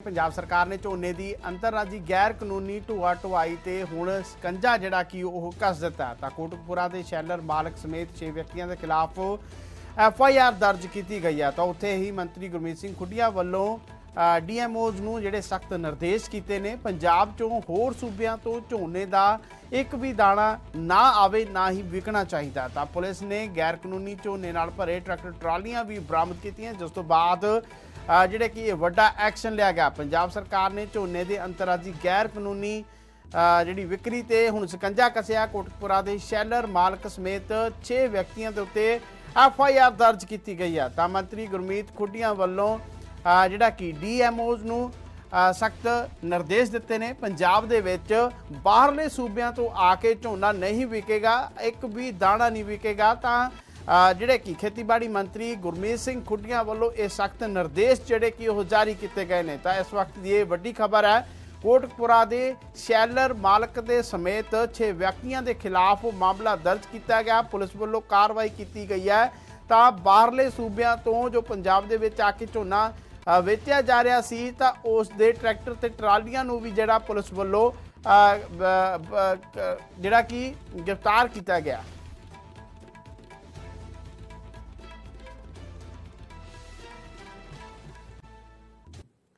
ਪੰਜਾਬ ਸਰਕਾਰ ਨੇ ਝੋਨੇ ਦੀ ਅੰਤਰਰਾਜੀ ਗੈਰ ਕਾਨੂੰਨੀ ਢੋਆ ਢੁਆਈ ਤੇ ਹੁਣ ਸਕੰਜਾ ਜਿਹੜਾ ਕਿ ਉਹ ਕੱਸ ਦਿੱਤਾ ਤਾਂ ਕੋਟਕਪੁਰਾ ਦੇ ਸ਼ੈਲਰ ਮਾਲਕ ਸਮੇਤ 6 ਵਿਅਕਤੀਆਂ ਦੇ ਖਿਲਾਫ ਐਫ ਆਈ ਆਰ ਦਰਜ ਕੀਤੀ ਗਈ ਹੈ। ਤਾਂ ਉੱਥੇ ਹੀ ਮੰਤਰੀ ਗੁਰਮੀਤ ਸਿੰਘ ਖੁੱਡੀਆਂ ਵੱਲੋਂ ਡੀਐਮਓਜ਼ ਨੂੰ ਜਿਹੜੇ ਸਖਤ ਨਿਰਦੇਸ਼ ਕੀਤੇ ਨੇ, ਪੰਜਾਬ ਚੋਂ ਹੋਰ ਸੂਬਿਆਂ ਤੋਂ ਝੋਨੇ ਦਾ ਇੱਕ ਵੀ ਦਾਣਾ ਨਾ ਆਵੇ, ਨਾ ਹੀ ਵਿਕਣਾ ਚਾਹੀਦਾ ਤਾਂ ਪੁਲਿਸ ਨੇ ਗੈਰ ਕਾਨੂੰਨੀ ਝੋਨੇ ਨਾਲ ਭਰੇ ਟਰੈਕਟਰ ਟਰਾਲੀਆਂ ਵੀ ਬਰਾਮਦ ਕੀਤੀਆਂ। ਜਿਸ ਤੋਂ ਬਾਅਦ ਜਿਹੜੇ ਕਿ ਇਹ ਵੱਡਾ ਐਕਸ਼ਨ ਲਿਆ ਗਿਆ। ਪੰਜਾਬ ਸਰਕਾਰ ਨੇ ਝੋਨੇ ਦੇ ਅੰਤਰਰਾਜੀ ਗੈਰ ਕਾਨੂੰਨੀ ਜਿਹੜੀ ਵਿਕਰੀ ਤੇ ਹੁਣ ਸਕੰਜਾ ਕਸਿਆ। ਕੋਟਕਪੁਰਾ ਦੇ ਸ਼ੈਲਰ ਮਾਲਕ ਸਮੇਤ 6 ਵਿਅਕਤੀਆਂ ਦੇ ਉੱਤੇ ਐਫ ਆਈ ਆਰ ਦਰਜ ਕੀਤੀ ਗਈ ਹੈ ਤਾਂ ਮੰਤਰੀ ਗੁਰਮੀਤ ਖੁੱਡੀਆਂ ਵੱਲੋਂ ਜਿਹੜਾ ਕਿ ਡੀਐਮਓਜ਼ ਨੂੰ ਸਖਤ ਨਿਰਦੇਸ਼ ਦਿੱਤੇ ਨੇ। ਪੰਜਾਬ ਦੇ ਵਿੱਚ ਬਾਹਰਲੇ ਸੂਬਿਆਂ ਤੋਂ ਆ ਕੇ ਝੋਨਾ ਨਹੀਂ ਵਿਕੇਗਾ, ਇੱਕ ਵੀ ਦਾਣਾ ਨਹੀਂ ਵਿਕੇਗਾ। ਤਾਂ ਜਿਹੜੇ ਕਿ ਖੇਤੀਬਾੜੀ ਮੰਤਰੀ ਗੁਰਮੀਤ ਸਿੰਘ ਖੁੱਡੀਆਂ ਵੱਲੋਂ ਇਹ ਸਖਤ ਨਿਰਦੇਸ਼ ਜਿਹੜੇ ਕਿ ਉਹ ਜਾਰੀ ਕੀਤੇ ਗਏ ਨੇ। ਤਾਂ ਇਸ ਵਕਤ ਦੀ ਇਹ ਵੱਡੀ ਖਬਰ ਹੈ, ਕੋਟਕਪੁਰਾ ਦੇ ਸ਼ੈਲਰ ਮਾਲਕ ਦੇ ਸਮੇਤ 6 ਵਿਅਕਤੀਆਂ ਦੇ ਖਿਲਾਫ ਮਾਮਲਾ ਦਰਜ ਕੀਤਾ ਗਿਆ। ਪੁਲਿਸ ਵੱਲੋਂ ਕਾਰਵਾਈ ਕੀਤੀ ਗਈ ਹੈ। ਤਾਂ ਬਾਹਰਲੇ ਸੂਬਿਆਂ ਤੋਂ ਜੋ ਪੰਜਾਬ ਦੇ ਵਿੱਚ ਆ ਕੇ ਝੋਨਾ ਵੇਚਿਆ ਜਾ ਰਿਹਾ ਸੀ, ਤਾਂ ਉਸ ਦੇ ਟਰੈਕਟਰ ਤੇ ਟਰਾਲੀਆਂ ਨੂੰ ਵੀ ਜਿਹੜਾ ਪੁਲਿਸ ਵੱਲੋਂ ਜਿਹੜਾ ਕਿ ਗ੍ਰਿਫਤਾਰ ਕੀਤਾ ਗਿਆ।